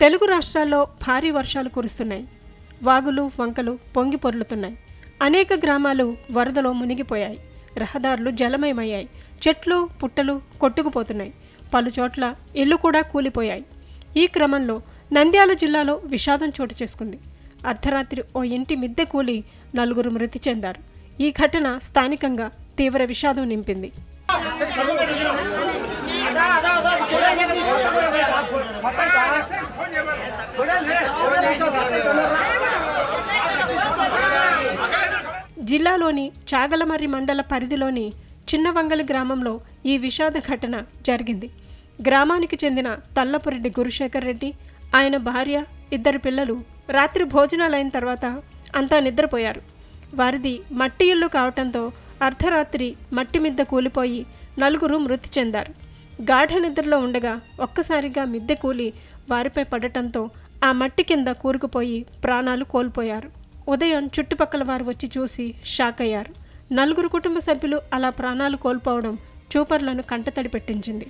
తెలుగు రాష్ట్రాల్లో భారీ వర్షాలు కురుస్తున్నాయి. వాగులు వంకలు పొంగి పొర్లుతున్నాయి. అనేక గ్రామాలు వరదలో మునిగిపోయాయి. రహదారులు జలమయమయ్యాయి. చెట్లు పుట్టలు కొట్టుకుపోతున్నాయి. పలుచోట్ల ఇళ్ళు కూడా కూలిపోయాయి. ఈ క్రమంలో నంద్యాల జిల్లాలో విషాదం చోటు చేసుకుంది. అర్ధరాత్రి ఓ ఇంటి మిద్దె కూలి నలుగురు మృతి చెందారు. ఈ ఘటన స్థానికంగా తీవ్ర విషాదం నింపింది. జిల్లాలోని చాగలమర్రి మండల పరిధిలోని చిన్నవంగలి గ్రామంలో ఈ విషాద ఘటన జరిగింది. గ్రామానికి చెందిన తల్లపురెడ్డి గురుశేఖర్ రెడ్డి ఆయన భార్య ఇద్దరు పిల్లలు రాత్రి భోజనాలైన తర్వాత అంతా నిద్రపోయారు. వారిది మట్టి ఇల్లు కావటంతో అర్ధరాత్రి మట్టి మీద కూలిపోయి నలుగురు మృతి చెందారు. గాఢ నిద్రలో ఉండగా ఒక్కసారిగా మిద్దె కూలి వారిపై పడటంతో ఆ మట్టి కింద కూరుకుపోయి ప్రాణాలు కోల్పోయారు. ఉదయం చుట్టుపక్కల వారు వచ్చి చూసి షాక్ అయ్యారు. నలుగురు కుటుంబ సభ్యులు అలా ప్రాణాలు కోల్పోవడం చూపర్లను కంటతడి పెట్టించింది.